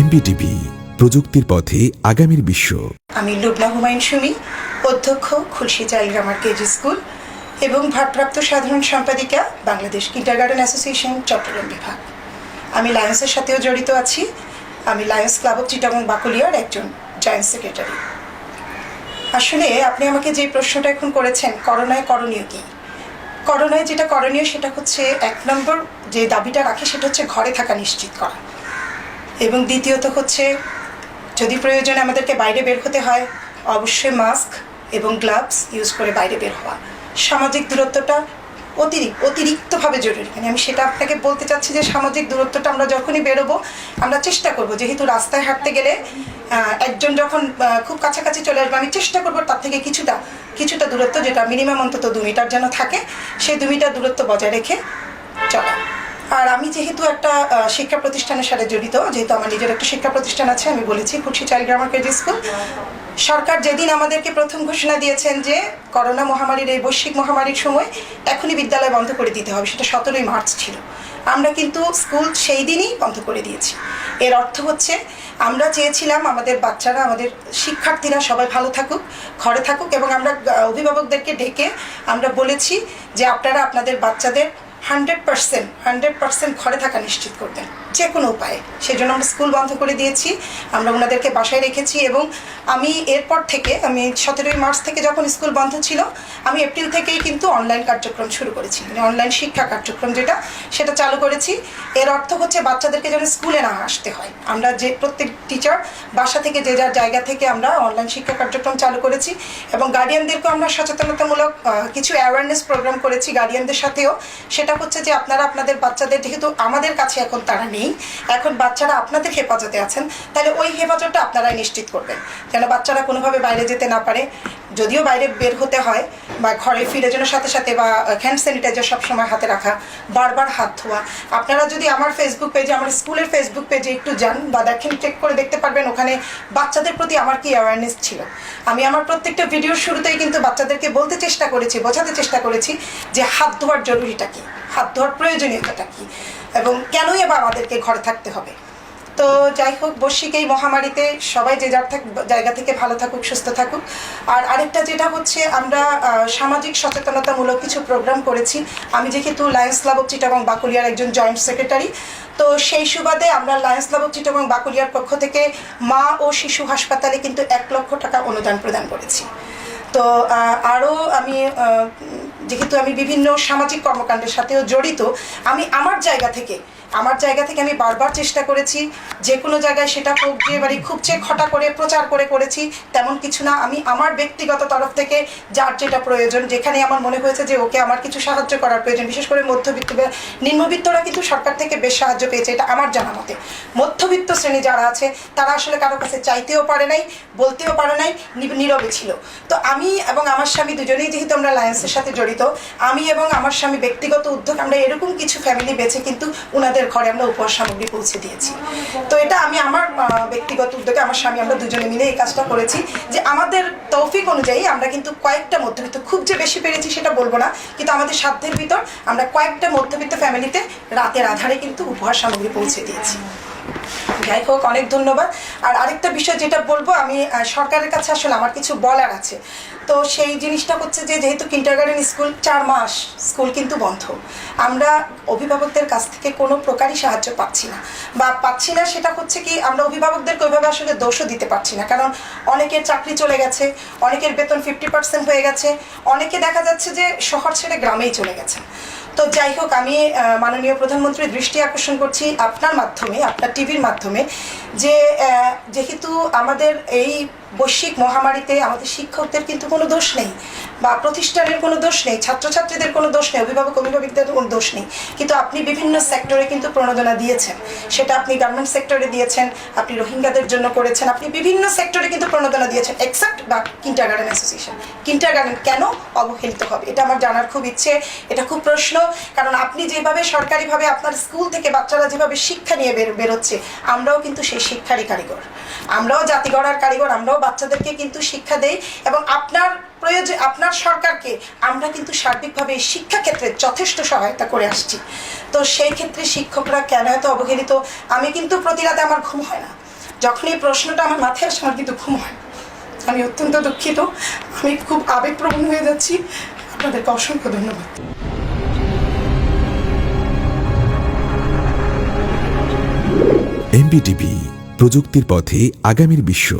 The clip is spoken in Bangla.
এমবিটিভি প্রযুক্তির পথে আগামীর বিশ্ব। আমি লুবনা হুমায়ুন সুমি, অধ্যক্ষ, Khulshi child grammar KG school এবং ভারপ্রাপ্ত সাধারণ সম্পাদিকা, Bangladesh kindergarten association Chattogram বিভাগ। আমি লায়ন্সের সাথেও জড়িত আছি। আমি লায়ন্স ক্লাব অফ চিটাগং বাকুলিয়ার একজন জয়েন্ট সেক্রেটারি আসলে আপনি আমাকে যে প্রশ্নটা এখন করেছেন, করোনায় করণীয় কী? করোনায় যেটা করণীয় সেটা হচ্ছে এক নম্বর যে দাবিটা রাখে সেটা হচ্ছে ঘরে থাকা নিশ্চিত করা। এবং দ্বিতীয়ত হচ্ছে, যদি প্রয়োজনে আমাদেরকে বাইরে বের হতে হয়, অবশ্যই মাস্ক এবং গ্লাভস ইউজ করে বাইরে বের হওয়া। সামাজিক দূরত্বটা অতিরিক্ত অতিরিক্তভাবে জরুরি। মানে আমি সেটা আপনাকে বলতে চাচ্ছি যে সামাজিক দূরত্বটা আমরা যখনই বেরোবো, আমরা চেষ্টা করব। যেহেতু রাস্তায় হাঁটতে গেলে একজন যখন খুব কাছাকাছি চলে আসবে, আমি চেষ্টা করব তার থেকে কিছুটা কিছুটা দূরত্ব যেটা মিনিমাম অন্তত দু মিটার যেন থাকে, সেই দু মিটার দূরত্ব বজায় রেখে চলা। আর আমি যেহেতু একটা শিক্ষা প্রতিষ্ঠানের সাথে জড়িত, যেহেতু আমার নিজের একটা শিক্ষা প্রতিষ্ঠান আছে, আমি বলেছি খুশি চাইল্ড গ্রামার কেজি স্কুল। সরকার যেদিন আমাদেরকে প্রথম ঘোষণা দিয়েছেন যে করোনা মহামারীর এই বৈশ্বিক মহামারীর সময় এখনই বিদ্যালয় বন্ধ করে দিতে হবে, সেটা সতেরোই মার্চ ছিল। আমরা কিন্তু স্কুল সেই দিনই বন্ধ করে দিয়েছি। এর অর্থ হচ্ছে আমরা চেয়েছিলাম আমাদের বাচ্চারা, আমাদের শিক্ষার্থীরা সবাই ভালো থাকুক, ঘরে থাকুক এবং আমরা অভিভাবকদেরকে ডেকে আমরা বলেছি যে আপনারা আপনাদের বাচ্চাদের হান্ড্রেড পার্সেন্ট হান্ড্রেড পার্সেন্ট ঘরে থাকা নিশ্চিত করবেন যে কোনো উপায়ে। সেই জন্য আমরা স্কুল বন্ধ করে দিয়েছি, আমরা ওনাদেরকে বাসায় রেখেছি এবং আমি এরপর থেকে, আমি সতেরোই মার্চ থেকে যখন স্কুল বন্ধ ছিল, আমি এপ্রিল থেকেই কিন্তু অনলাইন কার্যক্রম শুরু করেছি। মানে অনলাইন শিক্ষা কার্যক্রম যেটা, সেটা চালু করেছি। এর অর্থ হচ্ছে বাচ্চাদেরকে যেন স্কুলে না আসতে হয়। আমরা যে প্রত্যেক টিচার বাসা থেকে যে যার জায়গা থেকে আমরা অনলাইন শিক্ষা কার্যক্রম চালু করেছি এবং গার্ডিয়ানদেরকেও আমরা সচেতনতামূলক কিছু অ্যাওয়ারনেস প্রোগ্রাম করেছি গার্ডিয়ানদের সাথেও। সেটা হচ্ছে যে আপনারা আপনাদের বাচ্চাদের, যেহেতু আমাদের কাছে এখন তারা নেই এখন বাচ্চারা আপনাদের হেফাজতে আছেন, তাহলে ওই হেফাজতটা আপনারাই নিশ্চিত করবেন। যেন বাচ্চারা কোনোভাবে বাইরে যেতে না পারে? যদিও বাইরে বের হতে হয় বা ঘরে ফিরে যেন সাথে সাথে বা হ্যান্ড স্যানিটাইজার সবসময় হাতে রাখা, বারবার হাত ধোয়া। আপনারা যদি আমার ফেসবুক পেজে আমার স্কুলের ফেসবুক পেজে একটু যান বা দেখেন চেক করে দেখতে পারবেন, ওখানে বাচ্চাদের প্রতি আমার কি অ্যাওয়ারনেস ছিল। আমি আমার প্রত্যেকটা ভিডিওর শুরুতেই কিন্তু বাচ্চাদেরকে বলতে চেষ্টা করেছি, বোঝাতে চেষ্টা করেছি যে হাত ধোয়ার জরুরিটা কী? হাত ধোয়ার প্রয়োজনীয়তাটা কী? এবং কেনই বা আমাদেরকে ঘরে থাকতে হবে? তো যাই হোক, বৈশ্বিক এই মহামারীতে সবাই যে যার জায়গা থেকে ভালো থাকুক, সুস্থ থাকুক। আর আরেকটা যেটা হচ্ছে, আমরা সামাজিক সচেতনতামূলক কিছু প্রোগ্রাম করেছি। আমি যেহেতু লায়ন্স ক্লাব অফ চিটাগং বাকুলিয়ার একজন জয়েন্ট সেক্রেটারি তো সেই সুবাদে আমরা লায়ন্স ক্লাব অফ চিটাগং বাকুলিয়ার পক্ষ থেকে মা ও শিশু হাসপাতালে কিন্তু এক লক্ষ টাকা অনুদান প্রদান করেছি। তো আরও আমি যেহেতু আমি বিভিন্ন সামাজিক কর্মকাণ্ডের সাথেও জড়িত, আমি আমার জায়গা থেকে আমার জায়গা থেকে আমি বারবার চেষ্টা করেছি, যে কোনো জায়গায় সেটা হোক, যে এবারে খুব চেক খটা করে, প্রচার করে করেছি, তেমন কিছু না। আমি আমার ব্যক্তিগত তরফ থেকে যার যেটা প্রয়োজন, যেখানে আমার মনে হয়েছে যে ওকে আমার কিছু সাহায্য করার প্রয়োজন, বিশেষ করে মধ্যবিত্ত নিম্নবিত্তরা কিন্তু সরকার থেকে বেশ সাহায্য পেয়েছে, এটা আমার জানা মতে। মধ্যবিত্ত শ্রেণি যারা আছে, তারা আসলে কারও কাছে চাইতেও পারে নাই, বলতেও পারে নাই নীরবে ছিল। তো আমি এবং আমার স্বামী দুজনেই যেহেতু আমরা লায়েন্সের সাথে জড়িত, আমি এবং আমার স্বামী ব্যক্তিগত উদ্যোগ, আমরা এরকম কিছু ফ্যামিলি বেছে কিন্তু ওনাদের ঘরে আমরা উপহার সামগ্রী পৌঁছে দিয়েছি। তো এটা আমি আমার ব্যক্তিগত উদ্যোগে আমার স্বামী, আমরা দুজনে মিলে এই কাজটা করেছি যে আমাদের তৌফিক অনুযায়ী আমরা কিন্তু কয়েকটা মধ্যবিত্ত, খুব যে বেশি পেরেছি সেটা বলব না, কিন্তু আমাদের সাধ্যের ভিতর আমরা কয়েকটা মধ্যবিত্ত ফ্যামিলিতে রাতের আধারে কিন্তু উপহার সামগ্রী পৌঁছে দিয়েছি। যাই হোক অনেক ধন্যবাদ। আর আরেকটা বিষয় যেটা বলব, আমি সরকারের কাছে আসলে আমার কিছু বলার আছে। তো সেই জিনিসটা হচ্ছে যে, যেহেতু কিন্টারগার্ডেন স্কুল চার মাস স্কুল কিন্তু বন্ধ। আমরা অভিভাবকদের কাছ থেকে কোনো প্রকারই সাহায্য পাচ্ছি না। বা পাচ্ছি না সেটা হচ্ছে কি, আমরা অভিভাবকদেরকে ওইভাবে আসলে দোষও দিতে পারছি না। কারণ অনেকের চাকরি চলে গেছে, অনেকের বেতন ফিফটি পার্সেন্ট হয়ে গেছে। অনেকে দেখা যাচ্ছে যে, শহর ছেড়ে গ্রামেই চলে গেছে। তো যাই হোক আমি মাননীয় প্রধানমন্ত্রীর দৃষ্টি আকর্ষণ করছি আপনার মাধ্যমে, আপনার টিভির মাধ্যমে। যে যেহেতু আমাদের এই বৈশ্বিক মহামারীতে আমাদের শিক্ষকদের কিন্তু কোনো দোষ নেই বা প্রতিষ্ঠানের কোনো দোষ নেই, ছাত্রছাত্রীদের কোনো দোষ নেই, অভিভাবক, অভিভাবকদের কোনো দোষ নেই। কিন্তু আপনি বিভিন্ন সেক্টরে কিন্তু প্রণোদনা দিয়েছেন। সেটা আপনি গার্মেন্ট সেক্টরে দিয়েছেন, আপনি রোহিঙ্গাদের জন্য করেছেন, আপনি বিভিন্ন সেক্টরে কিন্তু প্রণোদনা দিয়েছেন এক্সেপ্ট বা kindergarten association kindergarten কেন অবহেলিত হবে? এটা আমার জানার খুব ইচ্ছে, এটা খুব প্রশ্ন, কারণ আপনি যেভাবে সরকারিভাবে আপনার স্কুল থেকে বাচ্চারা যেভাবে শিক্ষা নিয়ে বের, বেরোচ্ছে, আমরাও কিন্তু সেই শিক্ষারই কারিগর। আমরাও জাতি গড়ার কারিগর, আমরাও বাচ্চাদেরকে কিন্তু শিক্ষা দেই এবং আপনার প্রয়োজন আপনার সরকারকে আমরা কিন্তু সার্বিকভাবে শিক্ষাক্ষেত্রে যথেষ্ট সহায়তা করে আসছি। তো সেই ক্ষেত্রে শিক্ষকরা কেন এত অবহেলিত? আমি কিন্তু প্রতি রাতে আমার ঘুম হয় না। যখন এই প্রশ্নটা আমার মাথায় আসে, আমার কিন্তু ঘুম হয় আমি অত্যন্ত দুঃখিত। আমি খুব আবেগপ্রবণ হয়ে যাচ্ছি। আপনাদেরকে অসংখ্য ধন্যবাদ। এমবিটিভি প্রযুক্তির পথে আগামীর বিশ্ব।